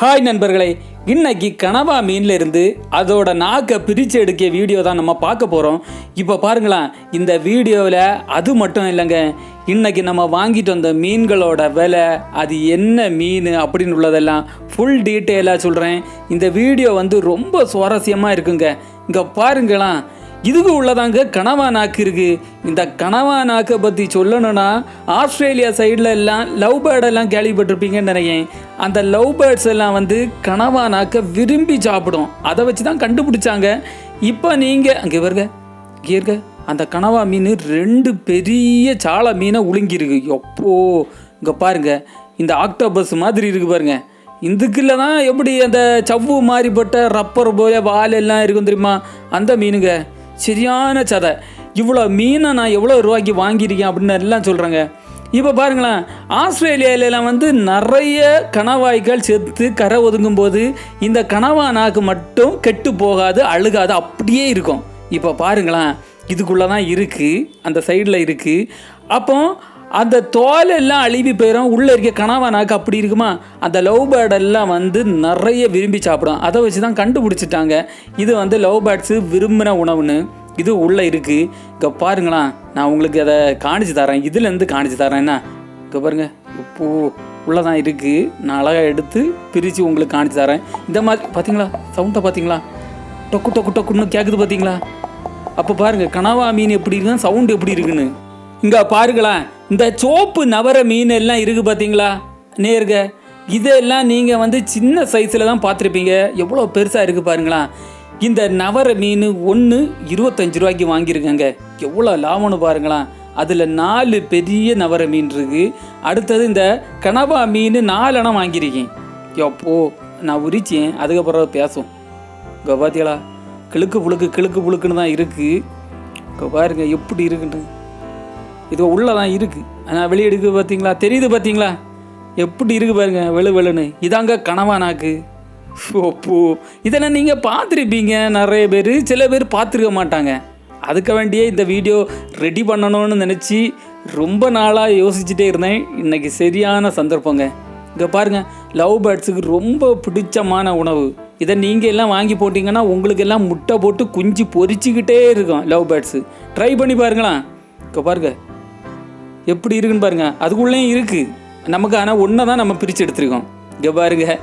Hi நண்பர்களே இன்னைக்கு கனவா மீன்ல இருந்து அதோட நாக்கை பிரித்து எடுக்க வீடியோ தான் நம்ம பார்க்க போகிறோம் இப்போ பாருங்களேன் இந்த வீடியோவில் அது மட்டும் இல்லைங்க இன்னைக்கு நம்ம வாங்கிட்டு வந்த மீன்களோட விலை அது என்ன மீன் அப்படின்னு உள்ளதெல்லாம் ஃபுல் டீட்டெயிலாக சொல்கிறேன் இந்த வீடியோ வந்து ரொம்ப சுவாரஸ்யமாக இருக்குங்க. இங்கே பாருங்களேன் இதுக்கு உள்ளதாங்க கனவா நாக்கு இருக்கு. இந்த கனவா நாக்கை பற்றி சொல்லணும்னா ஆஸ்திரேலியா சைடில் எல்லாம் லவ் பேர்டெல்லாம் கேள்விப்பட்டிருப்பீங்கன்னு நினைக்கிறேன். அந்த லவ் பேர்ட்ஸ் எல்லாம் வந்து கனவா நாக்கை விரும்பி சாப்பிடும். அதை வச்சு தான் கண்டுபிடிச்சாங்க. இப்போ நீங்கள் அங்கே வருங்க இங்கே இருக்க அந்த கனவா மீன் ரெண்டு பெரிய சாலை மீனை உழுங்கியிருக்கு எப்போ இங்கே பாருங்க இந்த ஆக்டோபஸ் மாதிரி இருக்கு பாருங்க. இதுக்குள்ள தான் எப்படி அந்த சவ்வு மாதிரிப்பட்ட ரப்பர் போல வால் எல்லாம் இருக்கும் தெரியுமா? அந்த மீனுங்க. சரியான சதை. இவ்வளோ மீனை நான் எவ்வளோ ரூபாய்க்கு வாங்கியிருக்கேன் அப்படின்னு எல்லாம் சொல்கிறேங்க இப்போ பாருங்களேன் ஆஸ்திரேலியாவிலலாம் வந்து நிறைய கணவாய்கள் செத்து கரை ஒதுங்கும் போது இந்த கணவா நாக்கு மட்டும் கெட்டு போகாது அழுகாது அப்படியே இருக்கும். இப்போ பாருங்களேன் இதுக்குள்ளே தான் இருக்குது அந்த சைடில் இருக்குது அப்போ அந்த தோல் எல்லாம் அழுவி போயிடும் உள்ளே இருக்க கனவா நாக்கு அப்படி இருக்குமா? அந்த லவ் பேர்ட் எல்லாம் வந்து நிறைய விரும்பி சாப்பிடும். அதை வச்சு தான் கண்டுபிடிச்சிட்டாங்க. இது வந்து லவ் பேர்ட்ஸு விரும்பின உணவுன்னு இது உள்ளே இருக்குது இங்கே பாருங்களேன் நான் உங்களுக்கு அதை காணிச்சு தரேன். இதுலேருந்து காணிச்சு தரேன். என்ன? இங்கே பாருங்க இப்போ உள்ளே தான் இருக்குது நான் அழகாக எடுத்து பிரித்து உங்களுக்கு காணிச்சு தரேன். இந்த மாதிரி பார்த்தீங்களா சவுண்டை பார்த்தீங்களா டொக்கு டொக்கு டொக்குன்னு கேட்குது பார்த்தீங்களா அப்போ பாருங்கள் கனவா மீன் எப்படி இருக்குன்னு சவுண்டு எப்படி இருக்குன்னு. இங்கே பாருங்களேன் இந்த சோப்பு நவர மீன் எல்லாம் இருக்குது பார்த்தீங்களா நேருங்க இதெல்லாம் நீங்கள் வந்து சின்ன சைஸில் தான் பார்த்துருப்பீங்க. எவ்வளோ பெருசாக இருக்குது பாருங்களா இந்த நவர மீன் ஒன்று இருபத்தஞ்சு ரூபாய்க்கு வாங்கியிருக்கேங்க. எவ்வளோ லாபம்னு பாருங்களேன். அதில் நாலு பெரிய நவர மீன் இருக்குது அடுத்தது இந்த கனவா மீன் நாலெண்ணம் வாங்கியிருக்கேன். எப்போ? நான் உரிச்சேன் அதுக்கப்புறம் பேசும். இங்கே பார்த்தீங்களா கிழுக்கு புழுக்கு கிழுக்கு புழுக்குன்னு தான் இருக்குது இங்கே பாருங்க எப்படி இருக்குன்னு. இது உள்ளே தான் இருக்குது ஆனால் வெளியே எடுக்குது பார்த்தீங்களா? தெரியுது பார்த்தீங்களா? எப்படி இருக்குது பாருங்க வெளு வெளுன்னு. இதாங்க கனவா நாக்கு ஓப்போ இதெல்லாம் நீங்கள் பார்த்துருப்பீங்க? நிறைய பேர் சில பேர் பார்த்துருக்க மாட்டாங்க. அதுக்கு வேண்டியே இந்த வீடியோ ரெடி பண்ணணும்னு நினச்சி ரொம்ப நாளாக யோசிச்சுட்டே இருந்தேன். இன்றைக்கி சரியான சந்தர்ப்பங்க. இங்கே பாருங்கள் லவ் பேர்ட்ஸுக்கு ரொம்ப பிடிச்சமான உணவு. இதை நீங்கள் எல்லாம் வாங்கி போட்டிங்கன்னா உங்களுக்கு எல்லாம் முட்டை போட்டு குஞ்சு பொறிச்சிக்கிட்டே இருக்கும் லவ் பேர்ட்ஸு ட்ரை பண்ணி பாருங்களேன். இங்கே பாருங்க எப்படி இருக்குன்னு பாருங்க. அதுக்குள்ளேயும் இருக்குது நமக்கு ஆனால் ஒன்றை தான் நம்ம பிரித்து எடுத்துருக்கோம். இங்கே பாருங்க.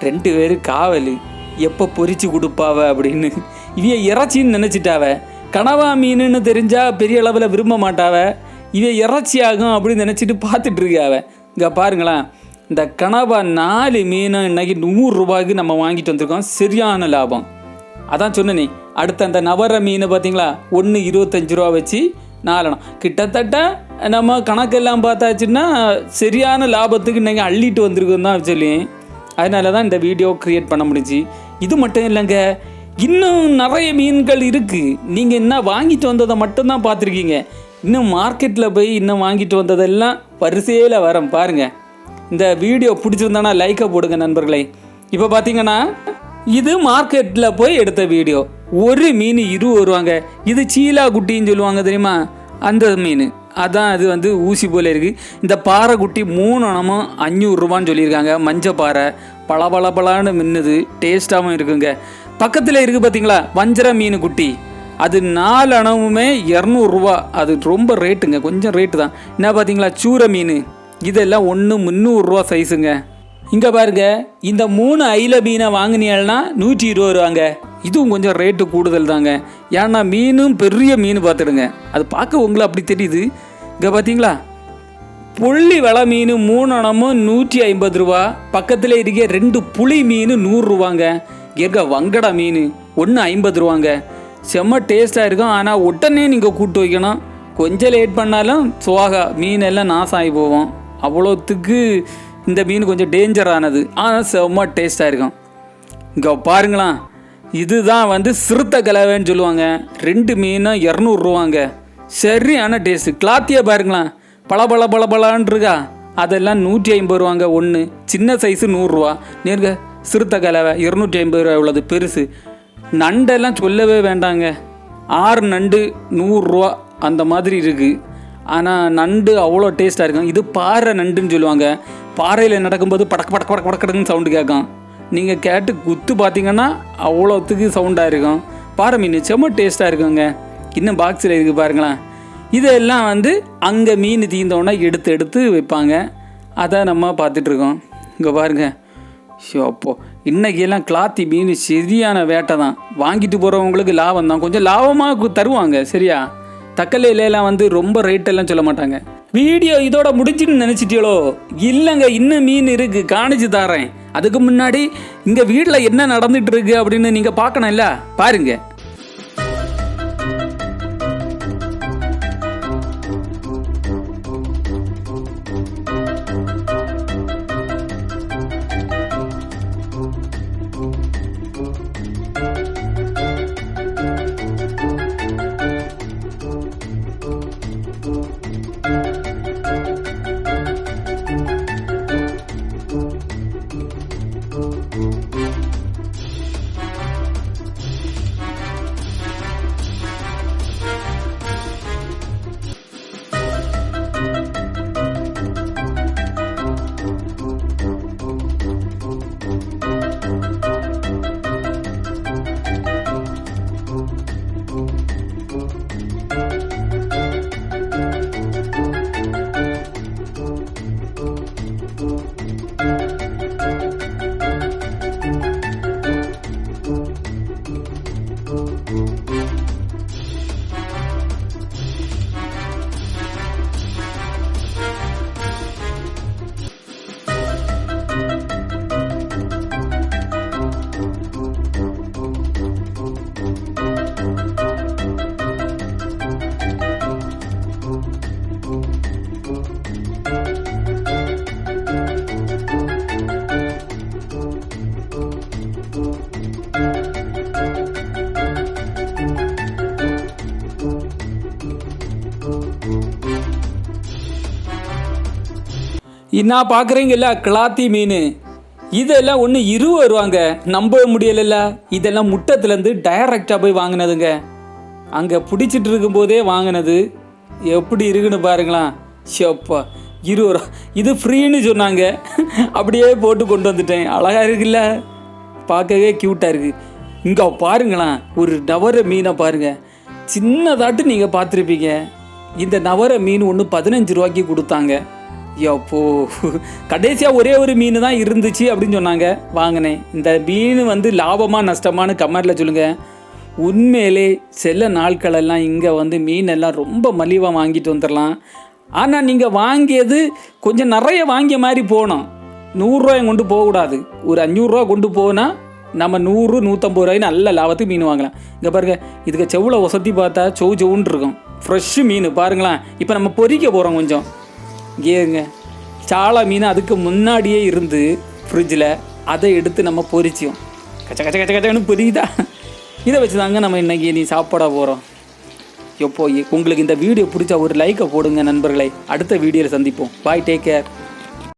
ரெண்டு பேர் காவல். எப்போ பொறிச்சு கொடுப்பாவ அப்படின்னு. இவைய இறைச்சின்னு நினச்சிட்டாவ. கனவா மீனுன்னு தெரிஞ்சா பெரிய அளவில் விரும்ப மாட்டாவ. இவ இறைச்சி ஆகும் அப்படின்னு நினச்சிட்டு பார்த்துட்டு இருக்காவ. இங்கே பாருங்களேன். இந்த கனவா நாலு மீனை இன்னைக்கு நூறுரூபாய்க்கு நம்ம வாங்கிட்டு வந்திருக்கோம். சரியான லாபம். அதான் சொன்னனே. அடுத்த அந்த நவர மீன் பார்த்தீங்களா ஒன்று இருபத்தஞ்சு ரூபா வச்சு நாலணம் கிட்டத்தட்ட நம்ம கணக்கெல்லாம் பார்த்தாச்சுன்னா சரியான லாபத்துக்கு இன்னைக்கு அள்ளிட்டு வந்திருக்கோம் தான் சொல்லி. அதனால தான் இந்த வீடியோ க்ரியேட் பண்ண முடிஞ்சு இது மட்டும் இல்லைங்க இன்னும் நிறைய மீன்கள் இருக்குது நீங்கள் என்ன வாங்கிட்டு வந்ததை மட்டும்தான் பார்த்துருக்கீங்க. இன்னும் மார்க்கெட்டில் போய் இன்னும் வாங்கிட்டு வந்ததெல்லாம் வரிசையில் வரேன் பாருங்கள் இந்த வீடியோ பிடிச்சிருந்தானா லைக்கை போடுங்க நண்பர்களே. இப்போ பார்த்தீங்கன்னா இது மார்க்கெட்டில் போய் எடுத்த வீடியோ ஒரு மீன் இரு வருவாங்க. இது சீலா குட்டின்னு சொல்லுவாங்க தெரியுமா? அந்த மீன். அதான் அது வந்து ஊசி போல இருக்குது இந்த பாறை குட்டி மூணு அணமும் அஞ்சூறுரூபான்னு சொல்லியிருக்காங்க. மஞ்சள் பாறை. பள மின்னுது. டேஸ்ட்டாகவும் இருக்குங்க. பக்கத்தில் இருக்குது பார்த்தீங்களா வஞ்சர மீன் குட்டி. அது நாலு அணவுமே இரநூறுவா அது ரொம்ப ரேட்டுங்க கொஞ்சம் ரேட்டு தான். என்ன பார்த்தீங்களா சூர மீன். இதெல்லாம் ஒன்று முந்நூறுரூவா சைஸுங்க இங்கே பாருங்க இந்த மூணு ஐல மீனை வாங்கினீங்கன்னா நூற்றி இருபது ரூபாங்க. இதுவும் கொஞ்சம் ரேட்டு கூடுதல் தாங்க ஏன்னா மீனும் பெரிய மீன் பார்த்துடுங்க. அது பார்க்க உங்களை அப்படி தெரியுது. இங்கே பார்த்தீங்களா? புள்ளி வள மீன் மூணணமும் நூற்றி ஐம்பது ரூபா. பக்கத்தில் இருக்க ரெண்டு புளி மீன் நூறுரூவாங்க இருக்க வங்கடா மீன் ஒன்று ஐம்பது ரூபாங்க. செம்ம டேஸ்ட்டாக இருக்கும். ஆனால் உடனே நீங்கள் கூட்டு வைக்கணும். கொஞ்சம் லேட் பண்ணாலும் சுவாகா மீன் எல்லாம் நாசம் ஆகி போவோம் அவ்வளோத்துக்கு இந்த மீன் கொஞ்சம் டேஞ்சரானது. ஆனால் செம்ம டேஸ்ட்டாக இருக்கும். இங்கே பாருங்களேன். இதுதான் வந்து சிறுத்த கலவைன்னு சொல்லுவாங்க. ரெண்டு மீனும் இரநூறுவாங்க சரியான டேஸ்ட்டு கிளாத்தியை பாருங்களேன். பல பல பல பலான்னு இருக்கா? அதெல்லாம் நூற்றி ஐம்பது ரூபாங்க ஒன்று சின்ன சைஸு நூறுரூவா நேருங்க சிறுத்த கலவை இரநூற்றி ஐம்பது ரூபா உள்ளது பெருசு. நண்டெல்லாம் சொல்லவே வேண்டாங்க. ஆறு நண்டு நூறுரூவா அந்த மாதிரி இருக்குது ஆனால் நண்டு அவ்வளோ டேஸ்ட்டாக இருக்கும். இது பாறை நண்டுன்னு சொல்லுவாங்க. பாறையில் நடக்கும்போது படக்கு படக்கு படக்கு படக்கடக்குன்னு சவுண்டு கேட்கும் நீங்கள் கேட்டு குத்து பார்த்தீங்கன்னா அவ்வளோத்துக்கு சவுண்டாக இருக்கும். பாறை மீன் செம்ம டேஸ்ட்டாக இருக்குங்க. இன்னும் பாக்ஸில் இருக்குது பாருங்களேன். இதெல்லாம் வந்து அங்கே மீன் தீர்ந்தோடனே எடுத்து எடுத்து வைப்பாங்க. அதை நம்ம பார்த்துட்ருக்கோம். இங்கே பாருங்கள் ஷோ அப்போ இன்றைக்கெல்லாம் கிளாத்தி மீன் சரியான வேட்டை தான். வாங்கிட்டு போகிறவங்களுக்கு லாபம் தான். கொஞ்சம் லாபமாக தருவாங்க சரியா? தக்கலையிலலாம் வந்து ரொம்ப ரேட்டெல்லாம் சொல்ல மாட்டாங்க. வீடியோ இதோட முடிஞ்சுன்னு நினச்சிட்டியளோ? இல்லைங்க இன்னும் மீன் இருக்கு காணிச்சு தரேன். அதுக்கு முன்னாடி இங்கே வீட்டில் என்ன நடந்துட்டு இருக்கு அப்படின்னு நீங்கள் பார்க்கணும்ல? பாருங்க. நான் பார்க்குறீங்கல்ல கிளாத்தி மீன். இதெல்லாம் ஒன்று இரு வருவாங்க. நம்ப முடியலைல்ல. இதெல்லாம் முட்டத்துலேருந்து டைரக்டாக போய் வாங்கினதுங்க. அங்கே பிடிச்சிட்டு இருக்கும்போதே வாங்கினது. எப்படி இருக்குன்னு பாருங்களேன். ஷப்பா இருபது ரூபா. இது ஃப்ரீன்னு சொன்னாங்க. அப்படியே போட்டு கொண்டு வந்துட்டேன். அழகாக இருக்குல்ல. பார்க்கவே க்யூட்டாக இருக்குது இங்கே பாருங்களேன் ஒரு நவர மீனை பாருங்கள் சின்னதாட்டு நீங்கள் பார்த்துருப்பீங்க. இந்த நவர மீன் ஒன்று பதினஞ்சு ரூபாய்க்கு கொடுத்தாங்க. எப்போ கடைசியாக ஒரே ஒரு மீன் தான் இருந்துச்சு அப்படின்னு சொன்னாங்க. வாங்கினேன். இந்த மீன் வந்து லாபமாக நஷ்டமானு கமெண்டில் சொல்லுங்கள் உண்மையிலே சில நாட்களெல்லாம் இங்கே வந்து மீன் எல்லாம் ரொம்ப மலிவாக வாங்கிட்டு வந்துடலாம் ஆனால் நீங்கள் வாங்கியது கொஞ்சம் நிறைய வாங்கிய மாதிரி போகணும். நூறுரூவாயும் கொண்டு போகக்கூடாது. ஒரு அஞ்சூறுரூவா கொண்டு போனால் நம்ம நூறு நூற்றம்பது ரூபாய் நல்ல லாபத்துக்கு மீன் வாங்கலாம். இங்கே பாருங்க இதுக்கு செவ்வளோ வசதி பார்த்தா சொவு செவுன்னு இருக்கும். ஃப்ரெஷ்ஷு மீன் பாருங்களேன். இப்போ நம்ம பொறிக்க போகிறோம் கொஞ்சம். ஏங்க சாலா மீன் அதுக்கு முன்னாடியே இருந்து ஃப்ரிட்ஜில் அதை எடுத்து நம்ம பொரிச்சோம் கச்ச கச்ச கச்ச கச்சன்னு புரியுதா? இதை வச்சு தாங்க நம்ம இன்னைக்கு நீ சாப்பிட போகிறோம் எப்போ உங்களுக்கு இந்த வீடியோ பிடிச்சா ஒரு லைக்கை போடுங்க நண்பர்களை. அடுத்த வீடியோவில் சந்திப்போம். Bye take care